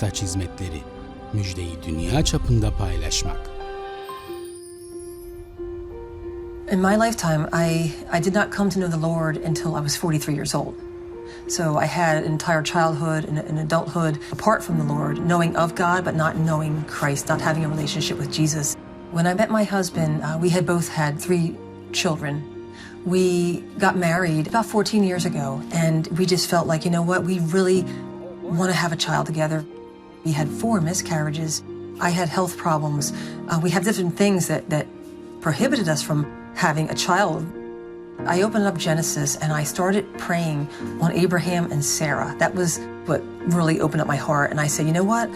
İntaç Hizmetleri. Müjdeyi dünya çapında paylaşmak. In my lifetime, I, I did not come to know the Lord until I was 43 years old. So I had an entire childhood and an adulthood apart from the Lord, knowing of God, but not knowing Christ, not having a relationship with Jesus. When I met my husband, uh, we had both had three children. We got married about 14 years ago, and we just felt like, you know what, we really want to have a child together. We had four miscarriages. I had health problems. Uh, we had different things that, that prohibited us from having a child. I opened up Genesis and I started praying on Abraham and Sarah. That was what really opened up my heart. And I said, you know what?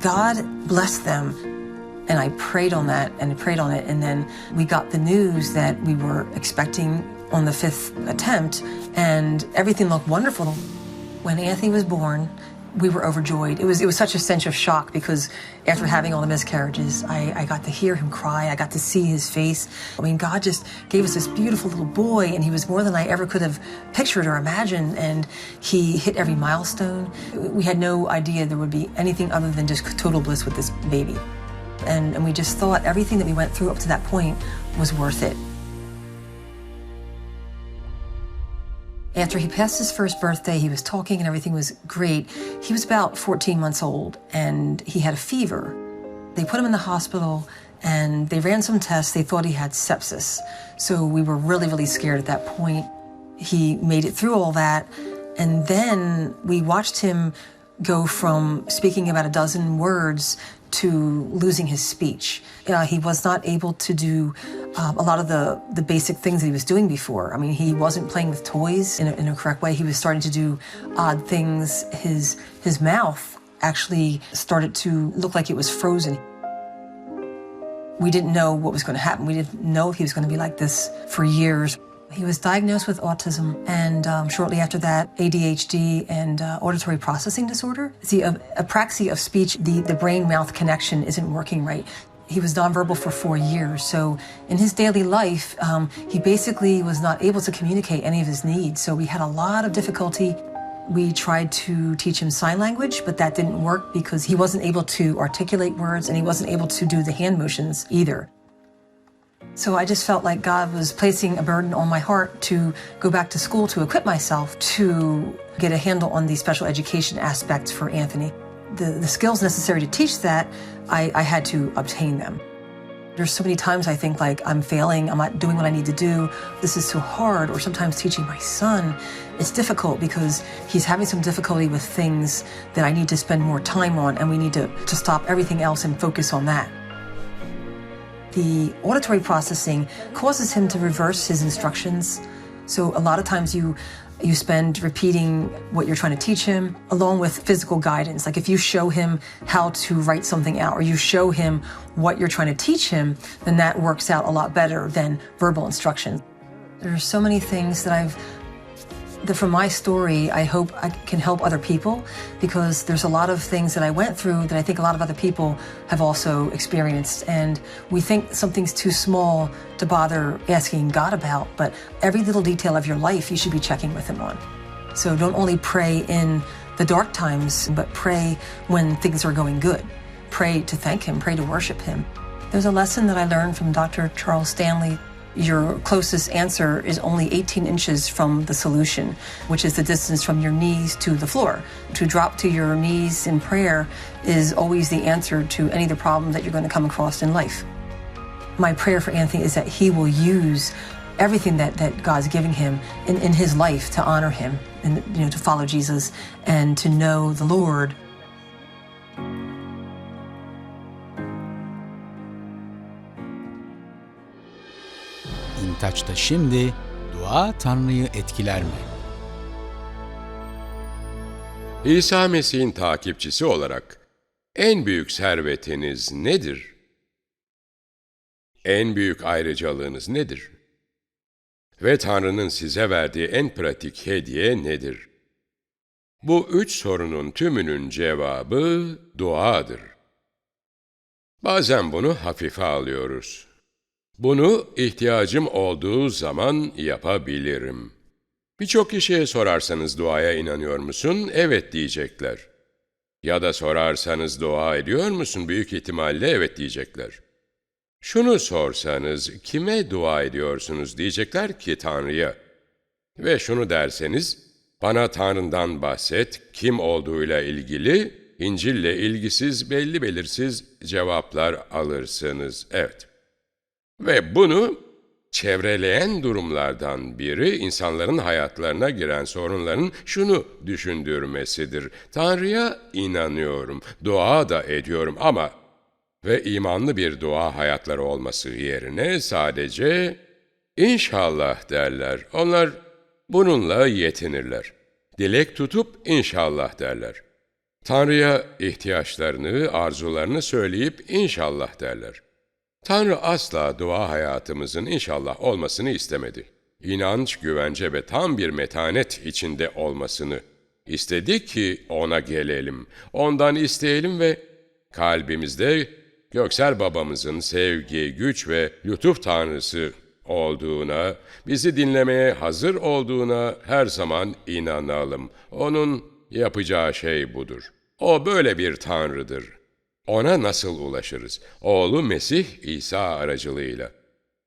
God bless them. And I prayed on that and prayed on it. And then we got the news that we were expecting on the fifth attempt, and everything looked wonderful. When Anthony was born, we were overjoyed. It was it was such a sense of shock because after mm-hmm. having all the miscarriages, I, I got to hear him cry. I got to see his face. I mean, God just gave us this beautiful little boy, and he was more than I ever could have pictured or imagined. And he hit every milestone. We had no idea there would be anything other than just total bliss with this baby. And, and we just thought everything that we went through up to that point was worth it. After he passed his first birthday, he was talking and everything was great. He was about 14 months old and he had a fever. They put him in the hospital and they ran some tests. They thought he had sepsis. So we were really, really scared at that point. He made it through all that. And then we watched him go from speaking about a dozen words to losing his speech. Uh, he was not able to do um, a lot of the, the basic things that he was doing before. I mean, he wasn't playing with toys in a, in a correct way. He was starting to do odd things. His, his mouth actually started to look like it was frozen. We didn't know what was going to happen. We didn't know if he was going to be like this for years. He was diagnosed with autism, and um, shortly after that, ADHD and uh, auditory processing disorder. See, a, apraxia of speech, the, the brain mouth connection isn't working right. He was nonverbal for four years, so in his daily life, um, he basically was not able to communicate any of his needs. So we had a lot of difficulty. We tried to teach him sign language, but that didn't work because he wasn't able to articulate words and he wasn't able to do the hand motions either. So I just felt like God was placing a burden on my heart to go back to school to equip myself to get a handle on the special education aspects for Anthony. The, the skills necessary to teach that, I, I had to obtain them. There's so many times I think like I'm failing, I'm not doing what I need to do, this is so hard, or sometimes teaching my son, it's difficult because he's having some difficulty with things that I need to spend more time on and we need to, to stop everything else and focus on that the auditory processing causes him to reverse his instructions. So a lot of times you you spend repeating what you're trying to teach him along with physical guidance. Like if you show him how to write something out or you show him what you're trying to teach him, then that works out a lot better than verbal instruction. There are so many things that I've that from my story, I hope I can help other people because there's a lot of things that I went through that I think a lot of other people have also experienced. And we think something's too small to bother asking God about, but every little detail of your life you should be checking with Him on. So don't only pray in the dark times, but pray when things are going good. Pray to thank Him, pray to worship Him. There's a lesson that I learned from Dr. Charles Stanley your closest answer is only 18 inches from the solution, which is the distance from your knees to the floor. To drop to your knees in prayer is always the answer to any of the problems that you're going to come across in life. My prayer for Anthony is that he will use everything that, that God's giving him in, in his life to honor him and you know to follow Jesus and to know the Lord İntaç'ta şimdi dua Tanrı'yı etkiler mi? İsa Mesih'in takipçisi olarak en büyük servetiniz nedir? En büyük ayrıcalığınız nedir? Ve Tanrı'nın size verdiği en pratik hediye nedir? Bu üç sorunun tümünün cevabı duadır. Bazen bunu hafife alıyoruz. Bunu ihtiyacım olduğu zaman yapabilirim. Birçok kişiye sorarsanız duaya inanıyor musun? Evet diyecekler. Ya da sorarsanız dua ediyor musun? Büyük ihtimalle evet diyecekler. Şunu sorsanız kime dua ediyorsunuz diyecekler ki Tanrı'ya. Ve şunu derseniz, bana Tanrı'ndan bahset, kim olduğuyla ilgili, İncil'le ilgisiz belli belirsiz cevaplar alırsınız. Evet. Ve bunu çevreleyen durumlardan biri insanların hayatlarına giren sorunların şunu düşündürmesidir. Tanrı'ya inanıyorum, dua da ediyorum ama ve imanlı bir dua hayatları olması yerine sadece inşallah derler. Onlar bununla yetinirler. Dilek tutup inşallah derler. Tanrı'ya ihtiyaçlarını, arzularını söyleyip inşallah derler. Tanrı asla dua hayatımızın inşallah olmasını istemedi. İnanç, güvence ve tam bir metanet içinde olmasını istedi ki ona gelelim, ondan isteyelim ve kalbimizde Göksel babamızın sevgi, güç ve lütuf tanrısı olduğuna, bizi dinlemeye hazır olduğuna her zaman inanalım. Onun yapacağı şey budur. O böyle bir tanrıdır. Ona nasıl ulaşırız? Oğlu Mesih İsa aracılığıyla.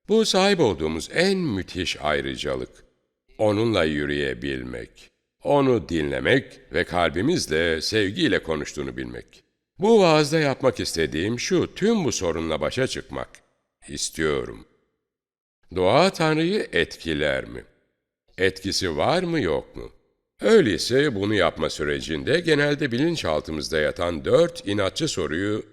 Bu sahip olduğumuz en müthiş ayrıcalık. Onunla yürüyebilmek, onu dinlemek ve kalbimizle, sevgiyle konuştuğunu bilmek. Bu vaazda yapmak istediğim şu, tüm bu sorunla başa çıkmak istiyorum. Dua Tanrı'yı etkiler mi? Etkisi var mı yok mu? Öyleyse bunu yapma sürecinde genelde bilinçaltımızda yatan dört inatçı soruyu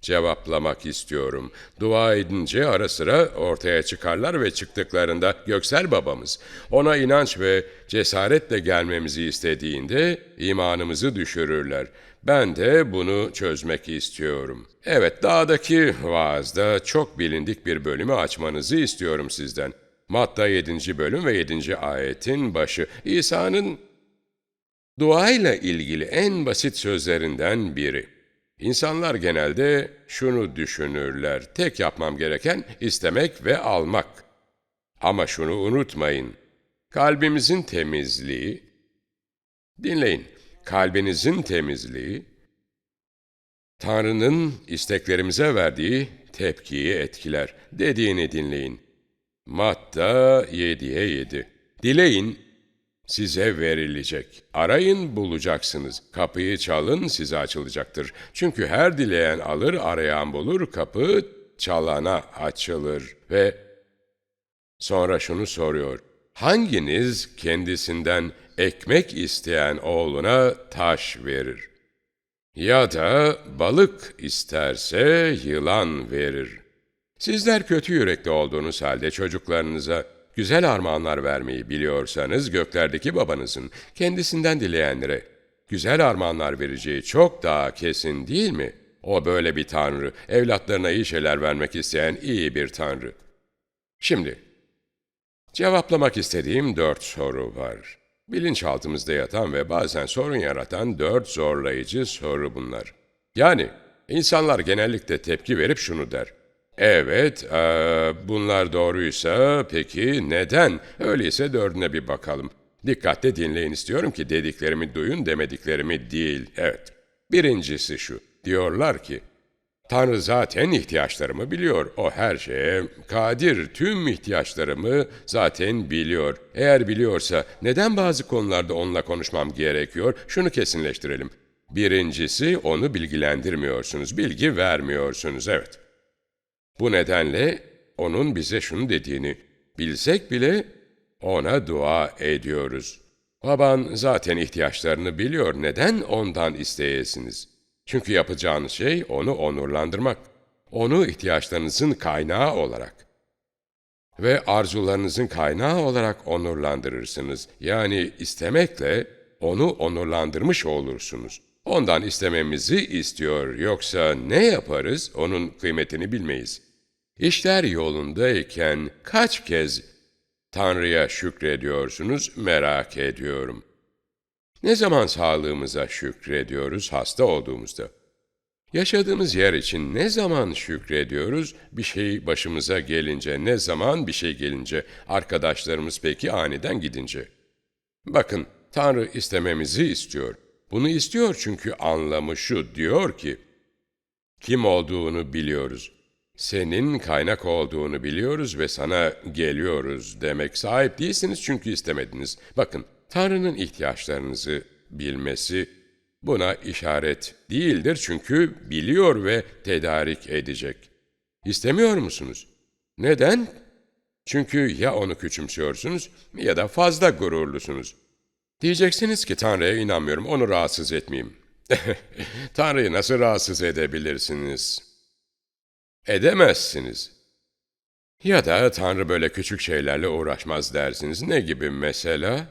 cevaplamak istiyorum. Dua edince ara sıra ortaya çıkarlar ve çıktıklarında Göksel babamız ona inanç ve cesaretle gelmemizi istediğinde imanımızı düşürürler. Ben de bunu çözmek istiyorum. Evet, dağdaki vaazda çok bilindik bir bölümü açmanızı istiyorum sizden. Matta 7. bölüm ve 7. ayetin başı. İsa'nın duayla ilgili en basit sözlerinden biri. İnsanlar genelde şunu düşünürler. Tek yapmam gereken istemek ve almak. Ama şunu unutmayın. Kalbimizin temizliği, dinleyin, kalbinizin temizliği, Tanrı'nın isteklerimize verdiği tepkiyi etkiler. Dediğini dinleyin. Matta 7'ye 7. Dileyin, size verilecek. Arayın, bulacaksınız. Kapıyı çalın, size açılacaktır. Çünkü her dileyen alır, arayan bulur, kapı çalana açılır. Ve sonra şunu soruyor. Hanginiz kendisinden ekmek isteyen oğluna taş verir? Ya da balık isterse yılan verir. Sizler kötü yürekli olduğunuz halde çocuklarınıza güzel armağanlar vermeyi biliyorsanız göklerdeki babanızın kendisinden dileyenlere güzel armağanlar vereceği çok daha kesin değil mi? O böyle bir tanrı, evlatlarına iyi şeyler vermek isteyen iyi bir tanrı. Şimdi, cevaplamak istediğim dört soru var. Bilinçaltımızda yatan ve bazen sorun yaratan dört zorlayıcı soru bunlar. Yani insanlar genellikle tepki verip şunu der. Evet, eee, bunlar doğruysa peki neden? Öyleyse dördüne bir bakalım. Dikkatle dinleyin istiyorum ki dediklerimi duyun demediklerimi değil. Evet. Birincisi şu. Diyorlar ki, Tanrı zaten ihtiyaçlarımı biliyor. O her şeye kadir. Tüm ihtiyaçlarımı zaten biliyor. Eğer biliyorsa neden bazı konularda onunla konuşmam gerekiyor? Şunu kesinleştirelim. Birincisi onu bilgilendirmiyorsunuz, bilgi vermiyorsunuz. Evet. Bu nedenle onun bize şunu dediğini bilsek bile ona dua ediyoruz. Baban zaten ihtiyaçlarını biliyor. Neden ondan isteyesiniz? Çünkü yapacağınız şey onu onurlandırmak. Onu ihtiyaçlarınızın kaynağı olarak ve arzularınızın kaynağı olarak onurlandırırsınız. Yani istemekle onu onurlandırmış olursunuz. Ondan istememizi istiyor. Yoksa ne yaparız onun kıymetini bilmeyiz. İşler yolundayken kaç kez Tanrı'ya şükrediyorsunuz merak ediyorum. Ne zaman sağlığımıza şükrediyoruz hasta olduğumuzda? Yaşadığımız yer için ne zaman şükrediyoruz? Bir şey başımıza gelince, ne zaman bir şey gelince, arkadaşlarımız peki aniden gidince. Bakın, Tanrı istememizi istiyor. Bunu istiyor çünkü anlamı şu, diyor ki, kim olduğunu biliyoruz. Senin kaynak olduğunu biliyoruz ve sana geliyoruz demek sahip değilsiniz çünkü istemediniz. Bakın, Tanrı'nın ihtiyaçlarınızı bilmesi buna işaret değildir çünkü biliyor ve tedarik edecek. İstemiyor musunuz? Neden? Çünkü ya onu küçümsüyorsunuz ya da fazla gururlusunuz. Diyeceksiniz ki Tanrı'ya inanmıyorum, onu rahatsız etmeyeyim. Tanrı'yı nasıl rahatsız edebilirsiniz? Edemezsiniz. Ya da Tanrı böyle küçük şeylerle uğraşmaz dersiniz. Ne gibi mesela?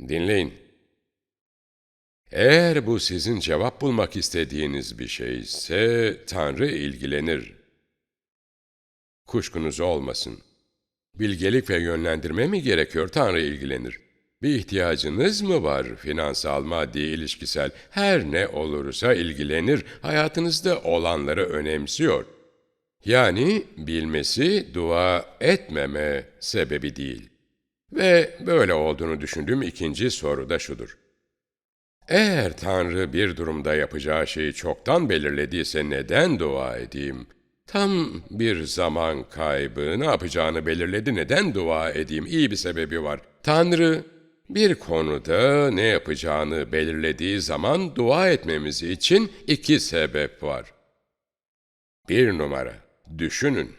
Dinleyin. Eğer bu sizin cevap bulmak istediğiniz bir şeyse Tanrı ilgilenir. Kuşkunuz olmasın. Bilgelik ve yönlendirme mi gerekiyor? Tanrı ilgilenir. Bir ihtiyacınız mı var? Finansal, maddi, ilişkisel, her ne olursa ilgilenir. Hayatınızda olanları önemsiyor. Yani bilmesi dua etmeme sebebi değil. Ve böyle olduğunu düşündüğüm ikinci soru da şudur. Eğer Tanrı bir durumda yapacağı şeyi çoktan belirlediyse neden dua edeyim? Tam bir zaman kaybı, ne yapacağını belirledi, neden dua edeyim? İyi bir sebebi var. Tanrı bir konuda ne yapacağını belirlediği zaman dua etmemiz için iki sebep var. Bir numara, düşünün.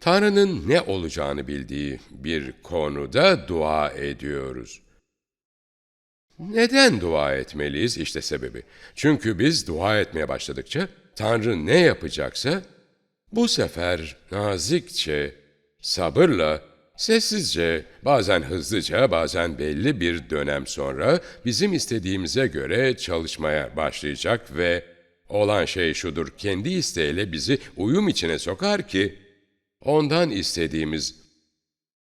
Tanrı'nın ne olacağını bildiği bir konuda dua ediyoruz. Neden dua etmeliyiz? İşte sebebi. Çünkü biz dua etmeye başladıkça Tanrı ne yapacaksa bu sefer nazikçe, sabırla, sessizce, bazen hızlıca, bazen belli bir dönem sonra bizim istediğimize göre çalışmaya başlayacak ve olan şey şudur, kendi isteğiyle bizi uyum içine sokar ki ondan istediğimiz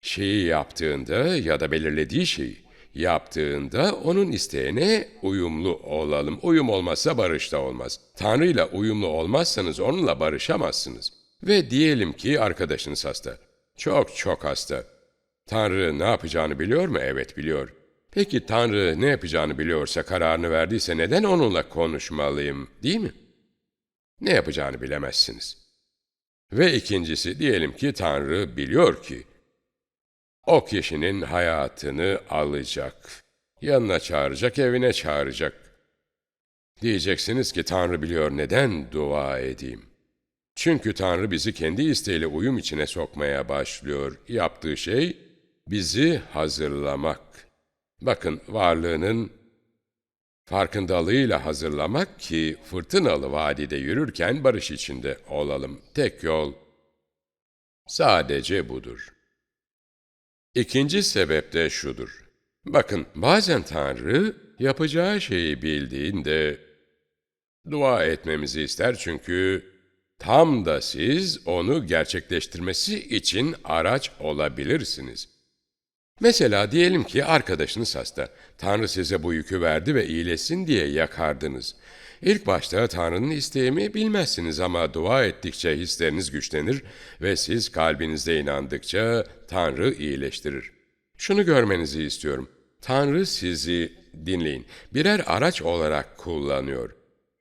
şeyi yaptığında ya da belirlediği şeyi yaptığında onun isteğine uyumlu olalım. Uyum olmazsa barış da olmaz. Tanrı ile uyumlu olmazsanız onunla barışamazsınız. Ve diyelim ki arkadaşınız hasta. Çok çok hasta. Tanrı ne yapacağını biliyor mu? Evet biliyor. Peki Tanrı ne yapacağını biliyorsa, kararını verdiyse neden onunla konuşmalıyım, değil mi? Ne yapacağını bilemezsiniz. Ve ikincisi diyelim ki Tanrı biliyor ki o kişinin hayatını alacak. Yanına çağıracak, evine çağıracak. Diyeceksiniz ki Tanrı biliyor neden dua edeyim. Çünkü Tanrı bizi kendi isteğiyle uyum içine sokmaya başlıyor. Yaptığı şey bizi hazırlamak. Bakın varlığının farkındalığıyla hazırlamak ki fırtınalı vadide yürürken barış içinde olalım. Tek yol sadece budur. İkinci sebep de şudur. Bakın bazen Tanrı yapacağı şeyi bildiğinde dua etmemizi ister çünkü tam da siz onu gerçekleştirmesi için araç olabilirsiniz. Mesela diyelim ki arkadaşınız hasta. Tanrı size bu yükü verdi ve iyileşsin diye yakardınız. İlk başta Tanrı'nın isteğimi bilmezsiniz ama dua ettikçe hisleriniz güçlenir ve siz kalbinizde inandıkça Tanrı iyileştirir. Şunu görmenizi istiyorum. Tanrı sizi dinleyin. Birer araç olarak kullanıyor.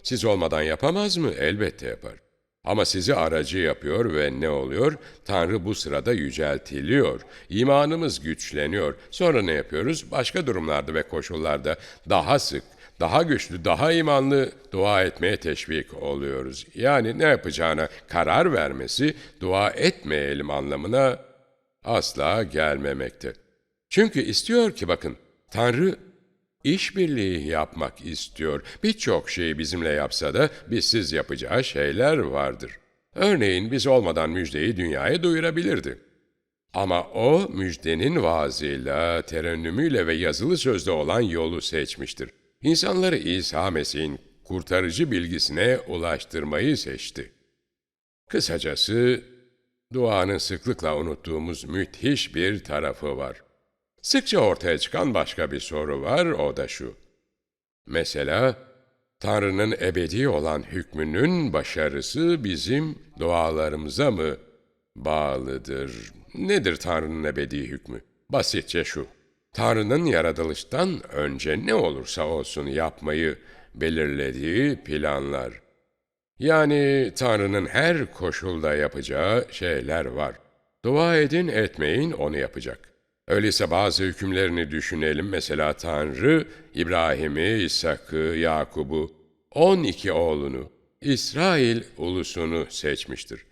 Siz olmadan yapamaz mı? Elbette yapar. Ama sizi aracı yapıyor ve ne oluyor? Tanrı bu sırada yüceltiliyor. İmanımız güçleniyor. Sonra ne yapıyoruz? Başka durumlarda ve koşullarda daha sık, daha güçlü, daha imanlı dua etmeye teşvik oluyoruz. Yani ne yapacağına karar vermesi dua etmeyelim anlamına asla gelmemekte. Çünkü istiyor ki bakın Tanrı işbirliği yapmak istiyor. Birçok şeyi bizimle yapsa da bizsiz yapacağı şeyler vardır. Örneğin biz olmadan müjdeyi dünyaya duyurabilirdi. Ama o müjdenin vaazıyla, terennümüyle ve yazılı sözde olan yolu seçmiştir. İnsanları İsa Mesih'in kurtarıcı bilgisine ulaştırmayı seçti. Kısacası duanın sıklıkla unuttuğumuz müthiş bir tarafı var. Sıkça ortaya çıkan başka bir soru var, o da şu. Mesela, Tanrı'nın ebedi olan hükmünün başarısı bizim dualarımıza mı bağlıdır? Nedir Tanrı'nın ebedi hükmü? Basitçe şu. Tanrı'nın yaratılıştan önce ne olursa olsun yapmayı belirlediği planlar. Yani Tanrı'nın her koşulda yapacağı şeyler var. Dua edin etmeyin onu yapacak. Öyleyse bazı hükümlerini düşünelim. Mesela Tanrı İbrahim'i, İshak'ı, Yakub'u, 12 oğlunu, İsrail ulusunu seçmiştir.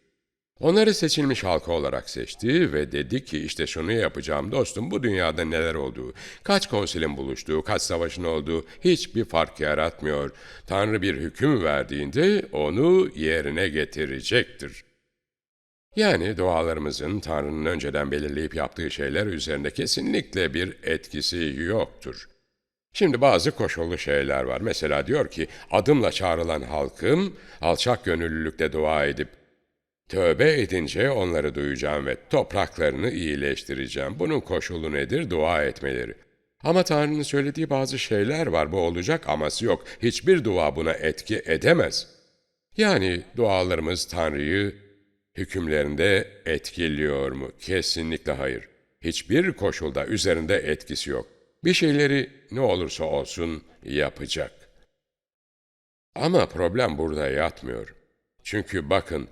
Onları seçilmiş halka olarak seçti ve dedi ki işte şunu yapacağım dostum bu dünyada neler olduğu, kaç konsilin buluştuğu, kaç savaşın olduğu hiçbir fark yaratmıyor. Tanrı bir hüküm verdiğinde onu yerine getirecektir. Yani dualarımızın Tanrı'nın önceden belirleyip yaptığı şeyler üzerinde kesinlikle bir etkisi yoktur. Şimdi bazı koşullu şeyler var. Mesela diyor ki, adımla çağrılan halkım alçak gönüllülükle dua edip Tövbe edince onları duyacağım ve topraklarını iyileştireceğim. Bunun koşulu nedir? Dua etmeleri. Ama Tanrı'nın söylediği bazı şeyler var. Bu olacak aması yok. Hiçbir dua buna etki edemez. Yani dualarımız Tanrı'yı hükümlerinde etkiliyor mu? Kesinlikle hayır. Hiçbir koşulda üzerinde etkisi yok. Bir şeyleri ne olursa olsun yapacak. Ama problem burada yatmıyor. Çünkü bakın,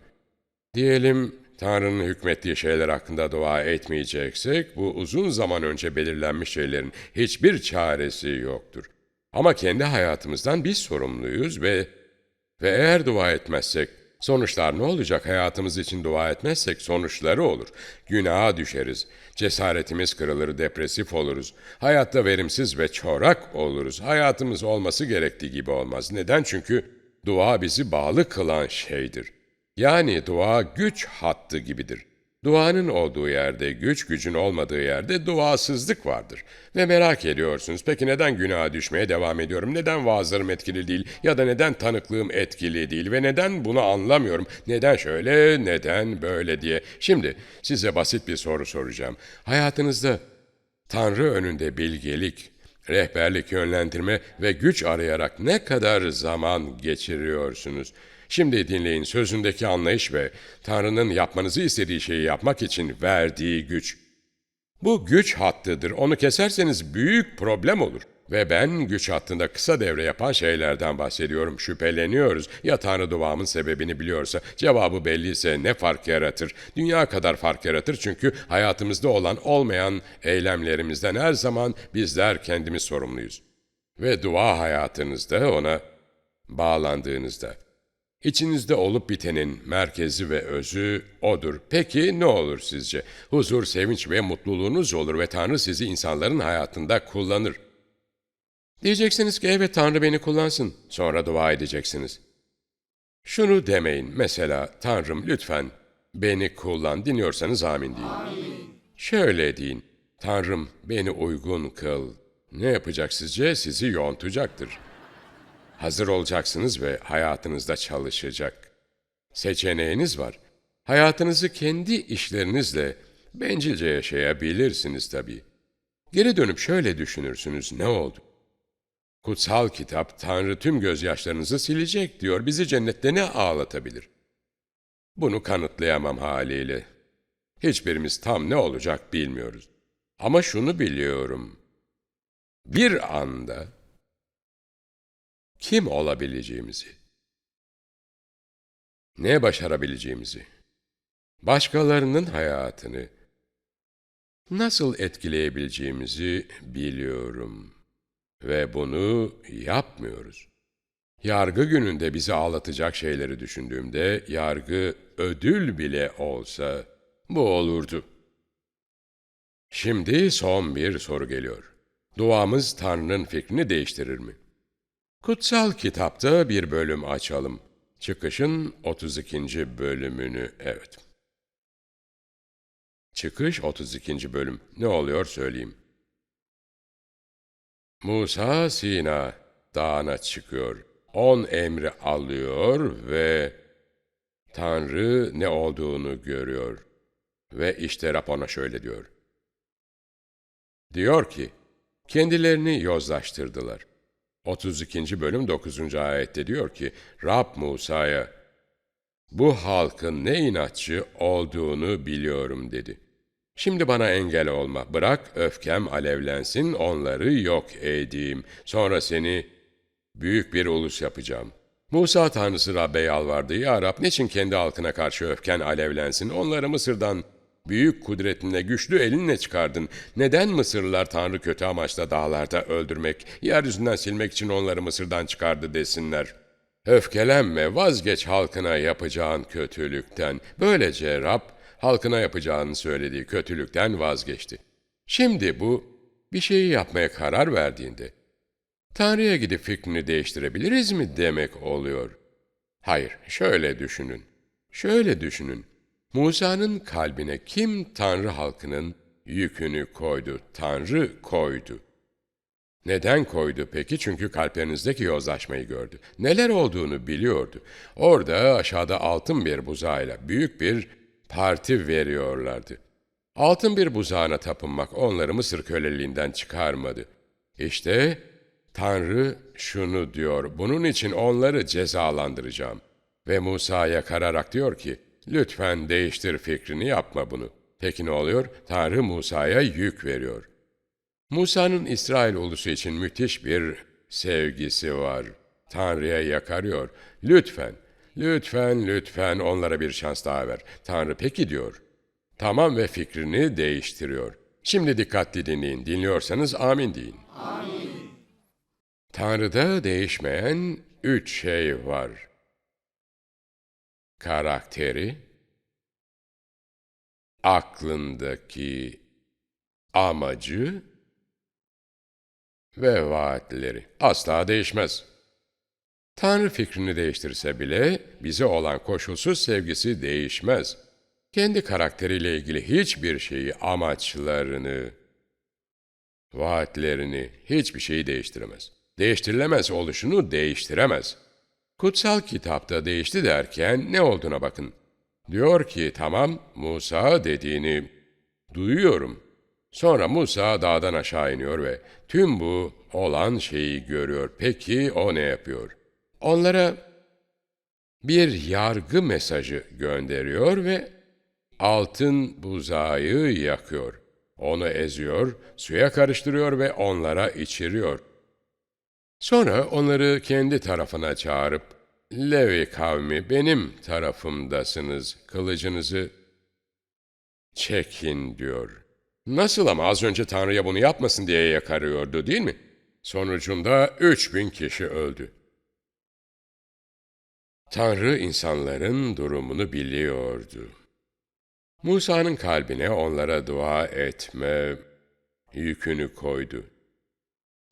Diyelim Tanrı'nın hükmettiği şeyler hakkında dua etmeyeceksek, bu uzun zaman önce belirlenmiş şeylerin hiçbir çaresi yoktur. Ama kendi hayatımızdan biz sorumluyuz ve ve eğer dua etmezsek, sonuçlar ne olacak? Hayatımız için dua etmezsek sonuçları olur. Günaha düşeriz, cesaretimiz kırılır, depresif oluruz. Hayatta verimsiz ve çorak oluruz. Hayatımız olması gerektiği gibi olmaz. Neden? Çünkü dua bizi bağlı kılan şeydir. Yani dua güç hattı gibidir. Duanın olduğu yerde, güç gücün olmadığı yerde duasızlık vardır. Ve merak ediyorsunuz, peki neden günaha düşmeye devam ediyorum? Neden vaazlarım etkili değil? Ya da neden tanıklığım etkili değil? Ve neden bunu anlamıyorum? Neden şöyle, neden böyle diye. Şimdi size basit bir soru soracağım. Hayatınızda Tanrı önünde bilgelik, rehberlik, yönlendirme ve güç arayarak ne kadar zaman geçiriyorsunuz? Şimdi dinleyin sözündeki anlayış ve Tanrı'nın yapmanızı istediği şeyi yapmak için verdiği güç. Bu güç hattıdır. Onu keserseniz büyük problem olur. Ve ben güç hattında kısa devre yapan şeylerden bahsediyorum. Şüpheleniyoruz. Ya Tanrı duamın sebebini biliyorsa, cevabı belliyse ne fark yaratır? Dünya kadar fark yaratır çünkü hayatımızda olan olmayan eylemlerimizden her zaman bizler kendimiz sorumluyuz. Ve dua hayatınızda ona bağlandığınızda, İçinizde olup bitenin merkezi ve özü odur. Peki ne olur sizce? Huzur, sevinç ve mutluluğunuz olur ve Tanrı sizi insanların hayatında kullanır. Diyeceksiniz ki evet Tanrı beni kullansın. Sonra dua edeceksiniz. Şunu demeyin. Mesela Tanrım lütfen beni kullan. Dinliyorsanız amin deyin. Amin. Şöyle deyin. Tanrım beni uygun kıl. Ne yapacak sizce? Sizi yontulacaktır. Hazır olacaksınız ve hayatınızda çalışacak. Seçeneğiniz var. Hayatınızı kendi işlerinizle bencilce yaşayabilirsiniz tabii. Geri dönüp şöyle düşünürsünüz ne oldu? Kutsal kitap Tanrı tüm gözyaşlarınızı silecek diyor. Bizi cennette ne ağlatabilir? Bunu kanıtlayamam haliyle. Hiçbirimiz tam ne olacak bilmiyoruz. Ama şunu biliyorum. Bir anda kim olabileceğimizi, ne başarabileceğimizi, başkalarının hayatını nasıl etkileyebileceğimizi biliyorum ve bunu yapmıyoruz. Yargı gününde bizi ağlatacak şeyleri düşündüğümde yargı ödül bile olsa bu olurdu. Şimdi son bir soru geliyor. Duamız Tanrı'nın fikrini değiştirir mi? Kutsal kitapta bir bölüm açalım. Çıkışın 32. bölümünü, evet. Çıkış 32. bölüm. Ne oluyor söyleyeyim. Musa Sina dağına çıkıyor. On emri alıyor ve Tanrı ne olduğunu görüyor. Ve işte Rab ona şöyle diyor. Diyor ki, kendilerini yozlaştırdılar. 32. bölüm 9. ayette diyor ki, Rab Musa'ya, bu halkın ne inatçı olduğunu biliyorum dedi. Şimdi bana engel olma. Bırak öfkem alevlensin, onları yok edeyim. Sonra seni büyük bir ulus yapacağım. Musa tanrısı Rab'be yalvardı. Ya Rab niçin kendi halkına karşı öfken alevlensin? Onları Mısır'dan büyük kudretinle, güçlü elinle çıkardın. Neden Mısırlılar Tanrı kötü amaçla dağlarda öldürmek, yeryüzünden silmek için onları Mısır'dan çıkardı desinler? Öfkelenme, vazgeç halkına yapacağın kötülükten. Böylece Rab, halkına yapacağını söylediği kötülükten vazgeçti. Şimdi bu, bir şeyi yapmaya karar verdiğinde, Tanrı'ya gidip fikrini değiştirebiliriz mi demek oluyor. Hayır, şöyle düşünün. Şöyle düşünün. Musa'nın kalbine kim Tanrı halkının yükünü koydu? Tanrı koydu. Neden koydu peki? Çünkü kalplerinizdeki yozlaşmayı gördü. Neler olduğunu biliyordu. Orada aşağıda altın bir buzağıyla büyük bir parti veriyorlardı. Altın bir buzağına tapınmak onları Mısır köleliğinden çıkarmadı. İşte Tanrı şunu diyor, bunun için onları cezalandıracağım. Ve Musa'ya kararak diyor ki, lütfen değiştir fikrini yapma bunu. Peki ne oluyor? Tanrı Musa'ya yük veriyor. Musa'nın İsrail ulusu için müthiş bir sevgisi var. Tanrı'ya yakarıyor. Lütfen, lütfen, lütfen onlara bir şans daha ver. Tanrı peki diyor. Tamam ve fikrini değiştiriyor. Şimdi dikkatli dinleyin. Dinliyorsanız amin deyin. Tanrı'da değişmeyen üç şey var. Karakteri, aklındaki amacı ve vaatleri asla değişmez. Tanrı fikrini değiştirse bile bize olan koşulsuz sevgisi değişmez. Kendi karakteriyle ilgili hiçbir şeyi, amaçlarını, vaatlerini, hiçbir şeyi değiştiremez. Değiştirilemez oluşunu değiştiremez. Kutsal kitapta değişti derken ne olduğuna bakın. Diyor ki tamam Musa dediğini duyuyorum. Sonra Musa dağdan aşağı iniyor ve tüm bu olan şeyi görüyor. Peki o ne yapıyor? Onlara bir yargı mesajı gönderiyor ve altın buzağı yakıyor. Onu eziyor, suya karıştırıyor ve onlara içiriyor. Sonra onları kendi tarafına çağırıp, Levi kavmi benim tarafımdasınız, kılıcınızı çekin diyor. Nasıl ama az önce Tanrı'ya bunu yapmasın diye yakarıyordu değil mi? Sonucunda üç bin kişi öldü. Tanrı insanların durumunu biliyordu. Musa'nın kalbine onlara dua etme yükünü koydu.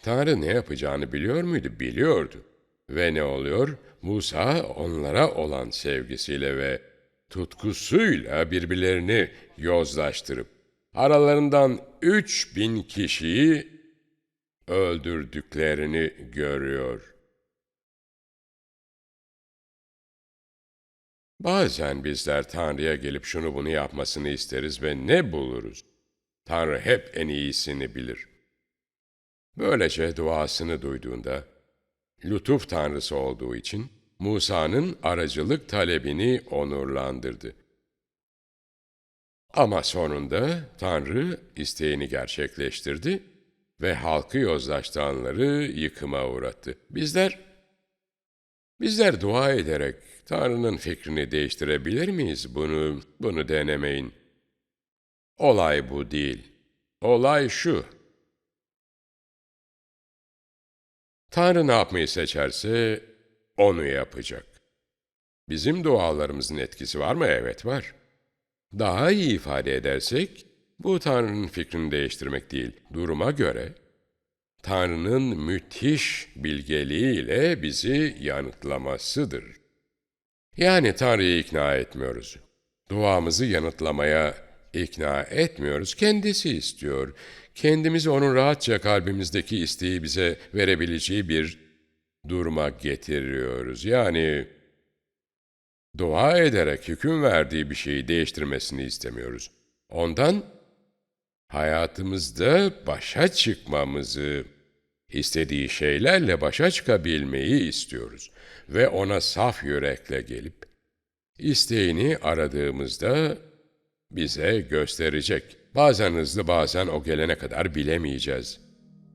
Tanrı ne yapacağını biliyor muydu? Biliyordu. Ve ne oluyor? Musa onlara olan sevgisiyle ve tutkusuyla birbirlerini yozlaştırıp aralarından üç bin kişiyi öldürdüklerini görüyor. Bazen bizler Tanrı'ya gelip şunu bunu yapmasını isteriz ve ne buluruz? Tanrı hep en iyisini bilir. Böylece duasını duyduğunda, lütuf tanrısı olduğu için Musa'nın aracılık talebini onurlandırdı. Ama sonunda Tanrı isteğini gerçekleştirdi ve halkı yozlaştıranları yıkıma uğrattı. Bizler, bizler dua ederek Tanrı'nın fikrini değiştirebilir miyiz? Bunu, bunu denemeyin. Olay bu değil. Olay şu. Tanrı ne yapmayı seçerse onu yapacak. Bizim dualarımızın etkisi var mı? Evet var. Daha iyi ifade edersek, bu Tanrı'nın fikrini değiştirmek değil, duruma göre, Tanrı'nın müthiş bilgeliğiyle bizi yanıtlamasıdır. Yani Tanrı'yı ikna etmiyoruz. Duamızı yanıtlamaya ikna etmiyoruz. Kendisi istiyor. Kendimizi onun rahatça kalbimizdeki isteği bize verebileceği bir duruma getiriyoruz. Yani dua ederek hüküm verdiği bir şeyi değiştirmesini istemiyoruz. Ondan hayatımızda başa çıkmamızı, istediği şeylerle başa çıkabilmeyi istiyoruz ve ona saf yürekle gelip isteğini aradığımızda bize gösterecek. Bazen hızlı bazen o gelene kadar bilemeyeceğiz.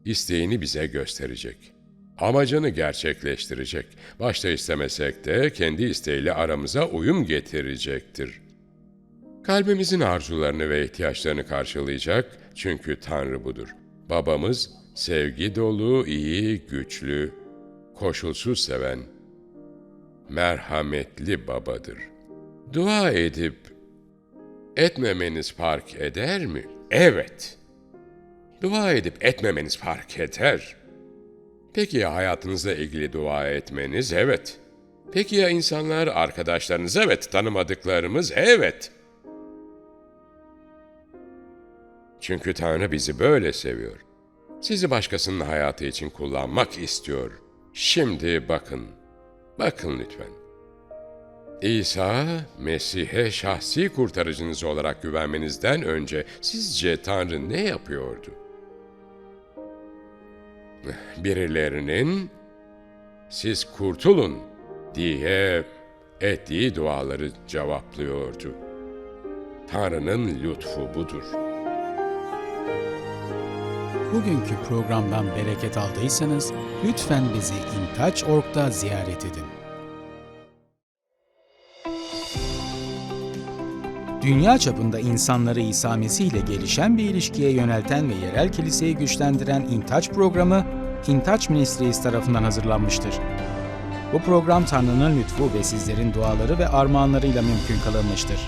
İsteğini bize gösterecek. Amacını gerçekleştirecek. Başta istemesek de kendi isteğiyle aramıza uyum getirecektir. Kalbimizin arzularını ve ihtiyaçlarını karşılayacak çünkü Tanrı budur. Babamız sevgi dolu, iyi, güçlü, koşulsuz seven, merhametli babadır. Dua edip etmemeniz fark eder mi? Evet. Dua edip etmemeniz fark eder. Peki ya hayatınızla ilgili dua etmeniz? Evet. Peki ya insanlar, arkadaşlarınız? Evet. Tanımadıklarımız? Evet. Çünkü Tanrı bizi böyle seviyor. Sizi başkasının hayatı için kullanmak istiyor. Şimdi bakın. Bakın lütfen. İsa, Mesih'e şahsi kurtarıcınız olarak güvenmenizden önce sizce Tanrı ne yapıyordu? Birilerinin siz kurtulun diye ettiği duaları cevaplıyordu. Tanrı'nın lütfu budur. Bugünkü programdan bereket aldıysanız lütfen bizi intaç.org'da ziyaret edin. Dünya çapında insanları İsa Mesih ile gelişen bir ilişkiye yönelten ve yerel kiliseyi güçlendiren İntaç programı, İntaç Ministries tarafından hazırlanmıştır. Bu program Tanrı'nın lütfu ve sizlerin duaları ve armağanlarıyla mümkün kılınmıştır.